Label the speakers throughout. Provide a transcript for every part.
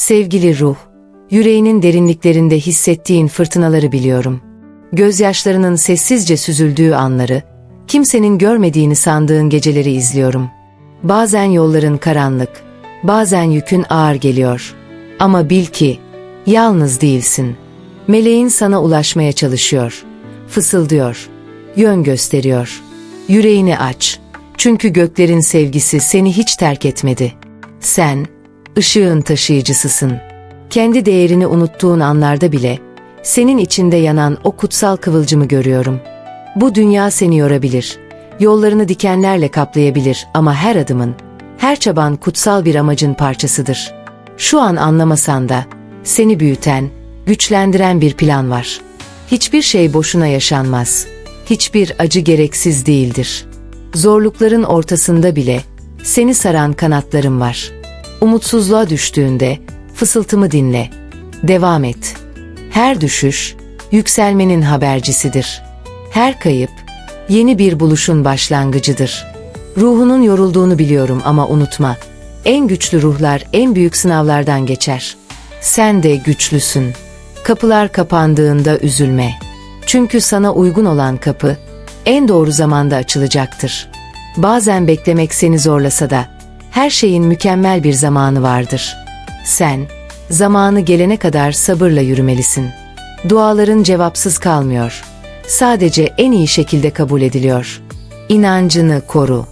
Speaker 1: Sevgili ruh, yüreğinin derinliklerinde hissettiğin fırtınaları biliyorum. Gözyaşlarının sessizce süzüldüğü anları, kimsenin görmediğini sandığın geceleri izliyorum. Bazen yolların karanlık, bazen yükün ağır geliyor. Ama bil ki, yalnız değilsin. Meleğin sana ulaşmaya çalışıyor, fısıldıyor, yön gösteriyor. Yüreğini aç, çünkü göklerin sevgisi seni hiç terk etmedi. Sen, ışığın taşıyıcısısın. Kendi değerini unuttuğun anlarda bile, senin içinde yanan o kutsal kıvılcımı görüyorum. Bu dünya seni yorabilir, yollarını dikenlerle kaplayabilir ama her adımın, her çaban kutsal bir amacın parçasıdır. Şu an anlamasan da, seni büyüten, güçlendiren bir plan var. Hiçbir şey boşuna yaşanmaz. Hiçbir acı gereksiz değildir. Zorlukların ortasında bile seni saran kanatlarım var. Umutsuzluğa düştüğünde fısıltımı dinle. Devam et. Her düşüş yükselmenin habercisidir. Her kayıp yeni bir buluşun başlangıcıdır. Ruhunun yorulduğunu biliyorum ama unutma. En güçlü ruhlar en büyük sınavlardan geçer. Sen de güçlüsün. Kapılar kapandığında üzülme. Çünkü sana uygun olan kapı en doğru zamanda açılacaktır. Bazen beklemek seni zorlasa da her şeyin mükemmel bir zamanı vardır. Sen zamanı gelene kadar sabırla yürümelisin. Duaların cevapsız kalmıyor. Sadece en iyi şekilde kabul ediliyor. İnancını koru.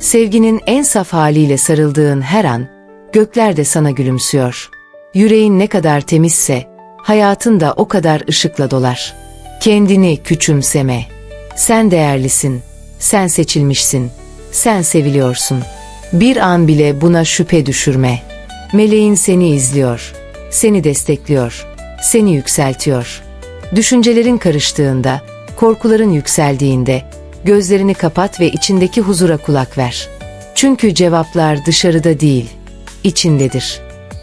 Speaker 1: Sevginin en saf haliyle sarıldığın her an gökler de sana gülümsüyor. Yüreğin ne kadar temizse hayatın da o kadar ışıkla dolar. Kendini küçümseme. Sen değerlisin. Sen seçilmişsin. Sen seviliyorsun. Bir an bile buna şüphe düşürme. Meleğin seni izliyor. Seni destekliyor. Seni yükseltiyor. Düşüncelerin karıştığında, korkuların yükseldiğinde gözlerini kapat ve içindeki huzura kulak ver. Çünkü cevaplar dışarıda değil, içindedir.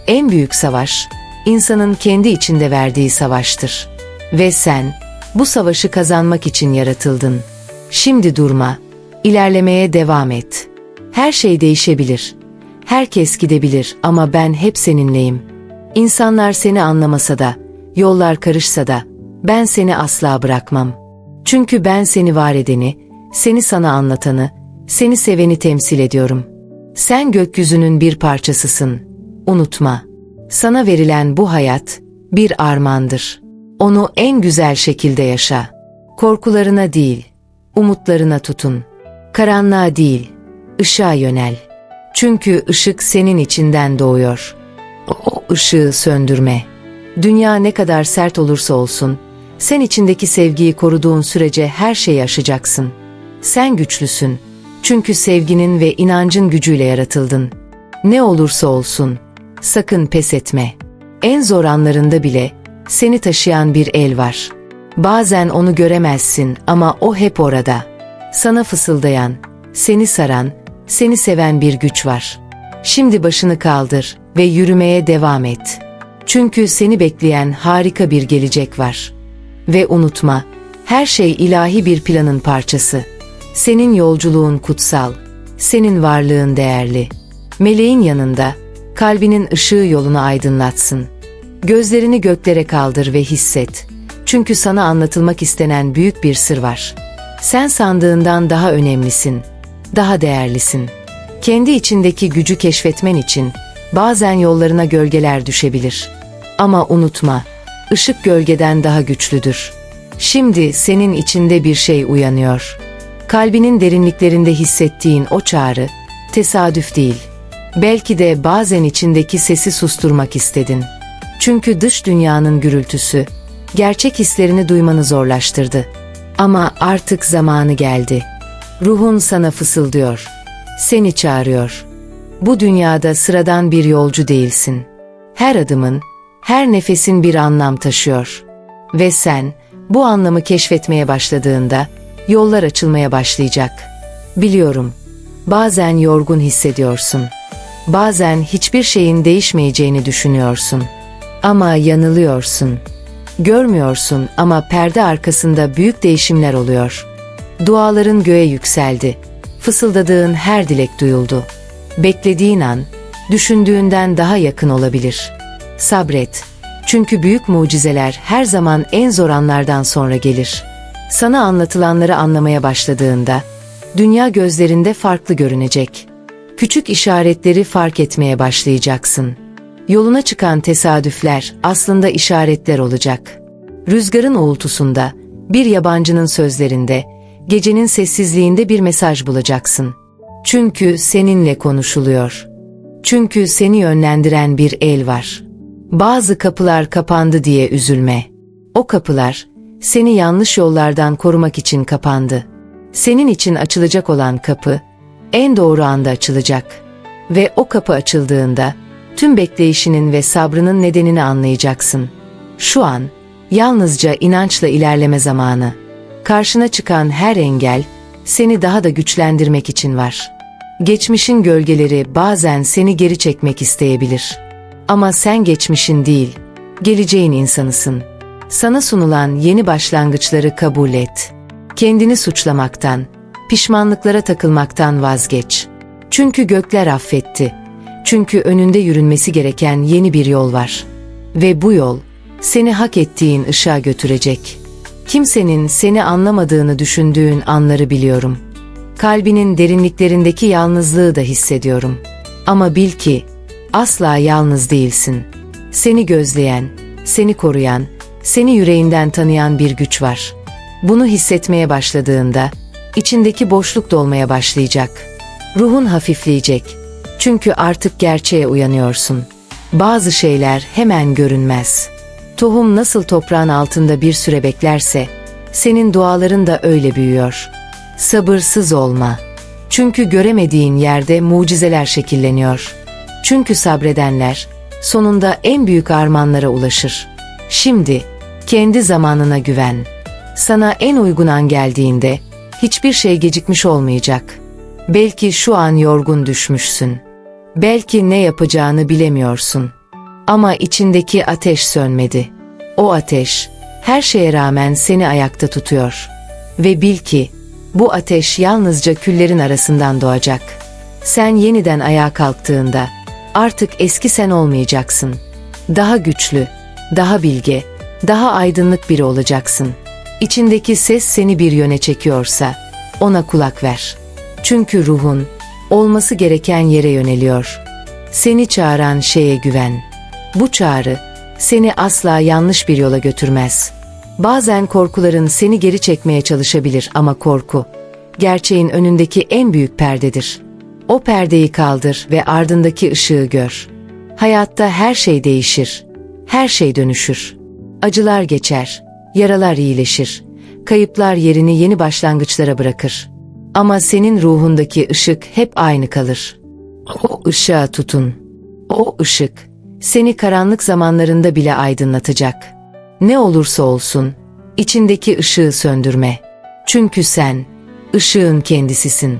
Speaker 1: En büyük savaş insanın kendi içinde verdiği savaştır. Ve sen bu savaşı kazanmak için yaratıldın. Şimdi durma, ilerlemeye devam et. Her şey değişebilir. Herkes gidebilir ama ben hep seninleyim. İnsanlar seni anlamasa da, yollar karışsa da ben seni asla bırakmam. Çünkü ben seni var edeni, seni sana anlatanı, seni seveni temsil ediyorum. Sen gökyüzünün bir parçasısın. Unutma. Sana verilen bu hayat bir armağandır. Onu en güzel şekilde yaşa. Korkularına değil, umutlarına tutun. Karanlığa değil, ışığa yönel. Çünkü ışık senin içinden doğuyor. O ışığı söndürme. Dünya ne kadar sert olursa olsun, sen içindeki sevgiyi koruduğun sürece her şeyi aşacaksın. Sen güçlüsün. Çünkü sevginin ve inancın gücüyle yaratıldın. Ne olursa olsun, sakın pes etme. En zor anlarında bile seni taşıyan bir el var. Bazen onu göremezsin ama o hep orada. Sana fısıldayan, seni saran, seni seven bir güç var. Şimdi başını kaldır ve yürümeye devam et. Çünkü seni bekleyen harika bir gelecek var. Ve unutma, her şey ilahi bir planın parçası. Senin yolculuğun kutsal, senin varlığın değerli. Meleğin yanında, kalbinin ışığı yolunu aydınlatsın. Gözlerini göklere kaldır ve hisset. Çünkü sana anlatılmak istenen büyük bir sır var. Sen sandığından daha önemlisin, daha değerlisin. Kendi içindeki gücü keşfetmen için bazen yollarına gölgeler düşebilir. Ama unutma, ışık gölgeden daha güçlüdür. Şimdi senin içinde bir şey uyanıyor. Kalbinin derinliklerinde hissettiğin o çağrı tesadüf değil. Belki de bazen içindeki sesi susturmak istedin. Çünkü dış dünyanın gürültüsü gerçek hislerini duymanı zorlaştırdı. Ama artık zamanı geldi. Ruhun sana fısıldıyor. Seni çağırıyor. Bu dünyada sıradan bir yolcu değilsin. Her adımın, her nefesin bir anlam taşıyor. Ve sen bu anlamı keşfetmeye başladığında yollar açılmaya başlayacak. Biliyorum. Bazen yorgun hissediyorsun. Bazen hiçbir şeyin değişmeyeceğini düşünüyorsun. Ama yanılıyorsun. Görmüyorsun ama perde arkasında büyük değişimler oluyor. Duaların göğe yükseldi. Fısıldadığın her dilek duyuldu. Beklediğin an, düşündüğünden daha yakın olabilir. Sabret. Çünkü büyük mucizeler her zaman en zor anlardan sonra gelir. Sana anlatılanları anlamaya başladığında, dünya gözlerinde farklı görünecek. Küçük işaretleri fark etmeye başlayacaksın. Yoluna çıkan tesadüfler aslında işaretler olacak. Rüzgarın uğultusunda, bir yabancının sözlerinde, gecenin sessizliğinde bir mesaj bulacaksın. Çünkü seninle konuşuluyor. Çünkü seni yönlendiren bir el var. Bazı kapılar kapandı diye üzülme. O kapılar seni yanlış yollardan korumak için kapandı. Senin için açılacak olan kapı en doğru anda açılacak ve o kapı açıldığında tüm bekleyişinin ve sabrının nedenini anlayacaksın. Şu an yalnızca inançla ilerleme zamanı. Karşına çıkan her engel seni daha da güçlendirmek için var. Geçmişin gölgeleri bazen seni geri çekmek isteyebilir. Ama sen geçmişin değil, geleceğin insanısın. Sana sunulan yeni başlangıçları kabul et. Kendini suçlamaktan, pişmanlıklara takılmaktan vazgeç. Çünkü gökler affetti. Çünkü önünde yürünmesi gereken yeni bir yol var. Ve bu yol seni hak ettiğin ışığa götürecek. Kimsenin seni anlamadığını düşündüğün anları biliyorum. Kalbinin derinliklerindeki yalnızlığı da hissediyorum. Ama bil ki asla yalnız değilsin. Seni gözleyen, seni koruyan, seni yüreğinden tanıyan bir güç var. Bunu hissetmeye başladığında içindeki boşluk dolmaya başlayacak. Ruhun hafifleyecek. Çünkü artık gerçeğe uyanıyorsun. Bazı şeyler hemen görünmez. Tohum nasıl toprağın altında bir süre beklerse, senin duaların da öyle büyüyor. Sabırsız olma. Çünkü göremediğin yerde mucizeler şekilleniyor. Çünkü sabredenler sonunda en büyük armağanlara ulaşır. Şimdi kendi zamanına güven. Sana en uygun an geldiğinde hiçbir şey gecikmiş olmayacak. Belki şu an yorgun düşmüşsün. Belki ne yapacağını bilemiyorsun. Ama içindeki ateş sönmedi. O ateş her şeye rağmen seni ayakta tutuyor. Ve bil ki bu ateş yalnızca küllerin arasından doğacak. Sen yeniden ayağa kalktığında artık eski sen olmayacaksın. Daha güçlü, daha bilge, daha aydınlık biri olacaksın. İçindeki ses seni bir yöne çekiyorsa ona kulak ver. Çünkü ruhun olması gereken yere yöneliyor. Seni çağıran şeye güven. Bu çağrı seni asla yanlış bir yola götürmez. Bazen korkuların seni geri çekmeye çalışabilir ama korku gerçeğin önündeki en büyük perdedir. O perdeyi kaldır ve ardındaki ışığı gör. Hayatta her şey değişir. Her şey dönüşür. Acılar geçer, yaralar iyileşir. Kayıplar yerini yeni başlangıçlara bırakır. Ama senin ruhundaki ışık hep aynı kalır. O ışığa tutun. O ışık seni karanlık zamanlarında bile aydınlatacak. Ne olursa olsun içindeki ışığı söndürme. Çünkü sen ışığın kendisisin.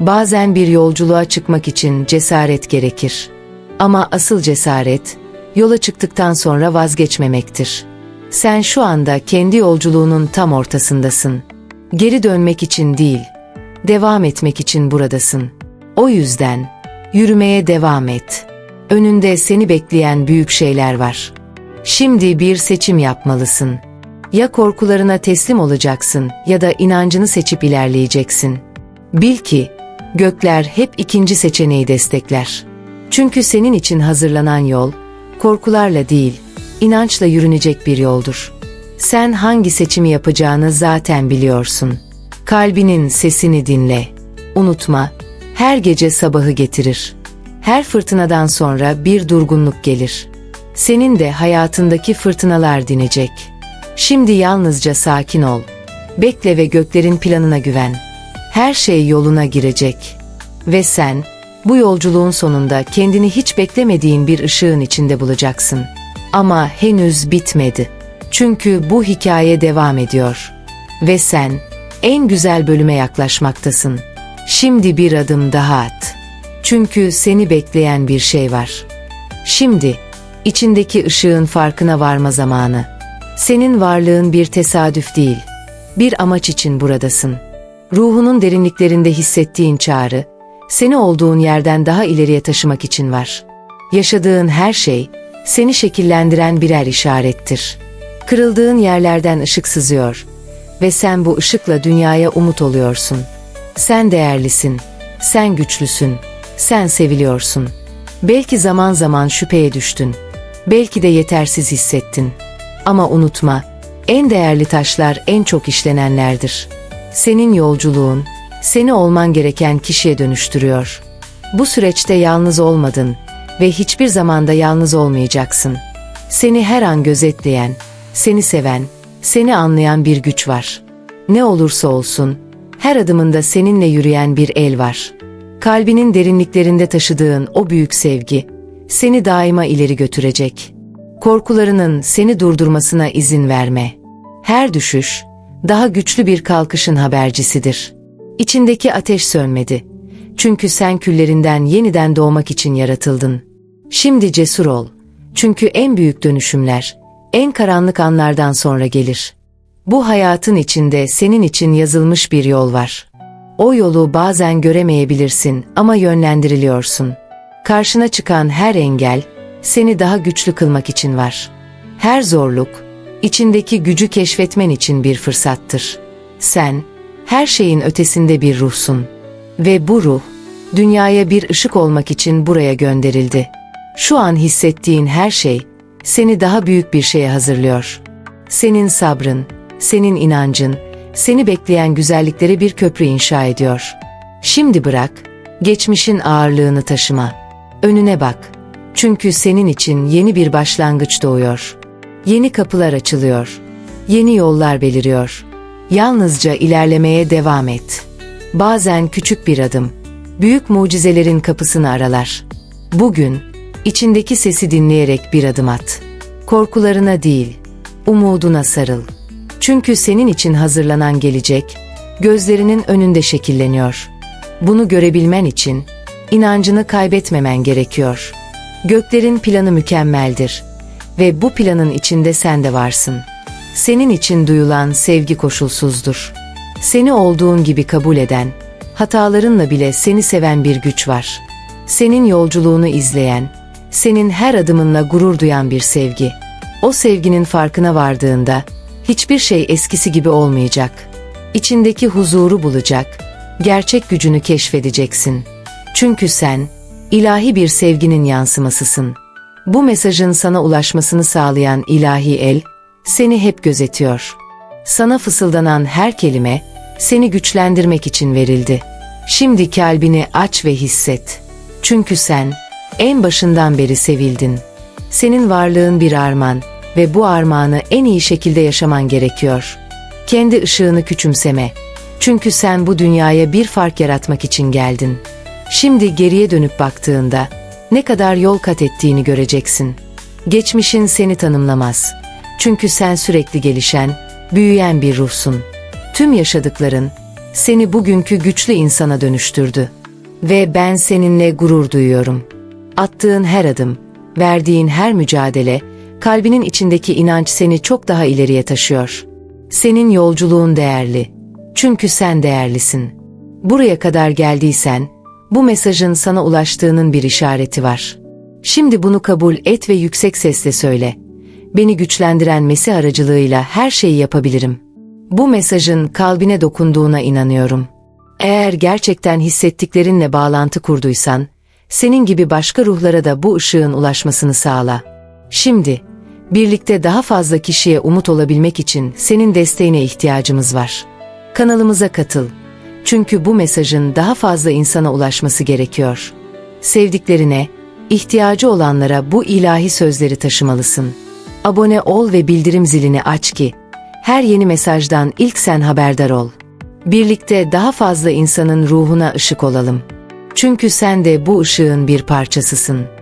Speaker 1: Bazen bir yolculuğa çıkmak için cesaret gerekir. Ama asıl cesaret yola çıktıktan sonra vazgeçmemektir. Sen şu anda kendi yolculuğunun tam ortasındasın. Geri dönmek için değil, devam etmek için buradasın. O yüzden yürümeye devam et. Önünde seni bekleyen büyük şeyler var. Şimdi bir seçim yapmalısın. Ya korkularına teslim olacaksın ya da inancını seçip ilerleyeceksin. Bil ki gökler hep ikinci seçeneği destekler. Çünkü senin için hazırlanan yol korkularla değil, inançla yürünecek bir yoldur. Sen hangi seçimi yapacağını zaten biliyorsun. Kalbinin sesini dinle. Unutma, her gece sabahı getirir. Her fırtınadan sonra bir durgunluk gelir. Senin de hayatındaki fırtınalar dinecek. Şimdi yalnızca sakin ol. Bekle ve göklerin planına güven. Her şey yoluna girecek. Ve sen, bu yolculuğun sonunda kendini hiç beklemediğin bir ışığın içinde bulacaksın. Ama henüz bitmedi. Çünkü bu hikaye devam ediyor. Ve sen en güzel bölüme yaklaşmaktasın. Şimdi bir adım daha at. Çünkü seni bekleyen bir şey var. Şimdi içindeki ışığın farkına varma zamanı. Senin varlığın bir tesadüf değil. Bir amaç için buradasın. Ruhunun derinliklerinde hissettiğin çağrı, seni olduğun yerden daha ileriye taşımak için var. Yaşadığın her şey, seni şekillendiren birer işarettir. Kırıldığın yerlerden ışık sızıyor ve sen bu ışıkla dünyaya umut oluyorsun. Sen değerlisin, sen güçlüsün, sen seviliyorsun. Belki zaman zaman şüpheye düştün, belki de yetersiz hissettin. Ama unutma, en değerli taşlar en çok işlenenlerdir. Senin yolculuğun, seni olman gereken kişiye dönüştürüyor. Bu süreçte yalnız olmadın ve hiçbir zamanda yalnız olmayacaksın. Seni her an gözetleyen, seni seven, seni anlayan bir güç var. Ne olursa olsun, her adımında seninle yürüyen bir el var. Kalbinin derinliklerinde taşıdığın o büyük sevgi, seni daima ileri götürecek. Korkularının seni durdurmasına izin verme. Her düşüş, daha güçlü bir kalkışın habercisidir. İçindeki ateş sönmedi. Çünkü sen küllerinden yeniden doğmak için yaratıldın. Şimdi cesur ol. Çünkü en büyük dönüşümler, en karanlık anlardan sonra gelir. Bu hayatın içinde senin için yazılmış bir yol var. O yolu bazen göremeyebilirsin ama yönlendiriliyorsun. Karşına çıkan her engel, seni daha güçlü kılmak için var. Her zorluk, içindeki gücü keşfetmen için bir fırsattır. Sen, her şeyin ötesinde bir ruhsun. Ve bu ruh, dünyaya bir ışık olmak için buraya gönderildi. Şu an hissettiğin her şey, seni daha büyük bir şeye hazırlıyor. Senin sabrın, senin inancın, seni bekleyen güzelliklere bir köprü inşa ediyor. Şimdi bırak, geçmişin ağırlığını taşıma. Önüne bak. Çünkü senin için yeni bir başlangıç doğuyor. Yeni kapılar açılıyor. Yeni yollar beliriyor. Yalnızca ilerlemeye devam et. Bazen küçük bir adım, büyük mucizelerin kapısını aralar. Bugün, içindeki sesi dinleyerek bir adım at. Korkularına değil, umuduna sarıl. Çünkü senin için hazırlanan gelecek, gözlerinin önünde şekilleniyor. Bunu görebilmen için, inancını kaybetmemen gerekiyor. Göklerin planı mükemmeldir ve bu planın içinde sen de varsın. Senin için duyulan sevgi koşulsuzdur. Seni olduğun gibi kabul eden, hatalarınla bile seni seven bir güç var. Senin yolculuğunu izleyen, senin her adımınla gurur duyan bir sevgi. O sevginin farkına vardığında hiçbir şey eskisi gibi olmayacak. İçindeki huzuru bulacak, gerçek gücünü keşfedeceksin. Çünkü sen ilahi bir sevginin yansımasısın. Bu mesajın sana ulaşmasını sağlayan ilahi el seni hep gözetiyor. Sana fısıldanan her kelime seni güçlendirmek için verildi. Şimdi kalbini aç ve hisset. Çünkü sen en başından beri sevildin. Senin varlığın bir armağan ve bu armağanı en iyi şekilde yaşaman gerekiyor. Kendi ışığını küçümseme. Çünkü sen bu dünyaya bir fark yaratmak için geldin. Şimdi geriye dönüp baktığında ne kadar yol kat ettiğini göreceksin. Geçmişin seni tanımlamaz. Çünkü sen sürekli gelişen, büyüyen bir ruhsun. Tüm yaşadıkların seni bugünkü güçlü insana dönüştürdü. Ve ben seninle gurur duyuyorum. Attığın her adım, verdiğin her mücadele, kalbinin içindeki inanç seni çok daha ileriye taşıyor. Senin yolculuğun değerli. Çünkü sen değerlisin. Buraya kadar geldiysen, bu mesajın sana ulaştığının bir işareti var. Şimdi bunu kabul et ve yüksek sesle söyle. Beni güçlendiren Mesih aracılığıyla her şeyi yapabilirim. Bu mesajın kalbine dokunduğuna inanıyorum. Eğer gerçekten hissettiklerinle bağlantı kurduysan, senin gibi başka ruhlara da bu ışığın ulaşmasını sağla. Şimdi, birlikte daha fazla kişiye umut olabilmek için senin desteğine ihtiyacımız var. Kanalımıza katıl. Çünkü bu mesajın daha fazla insana ulaşması gerekiyor. Sevdiklerine, ihtiyacı olanlara bu ilahi sözleri taşımalısın. Abone ol ve bildirim zilini aç ki her yeni mesajdan ilk sen haberdar ol. Birlikte daha fazla insanın ruhuna ışık olalım. Çünkü sen de bu ışığın bir parçasısın.''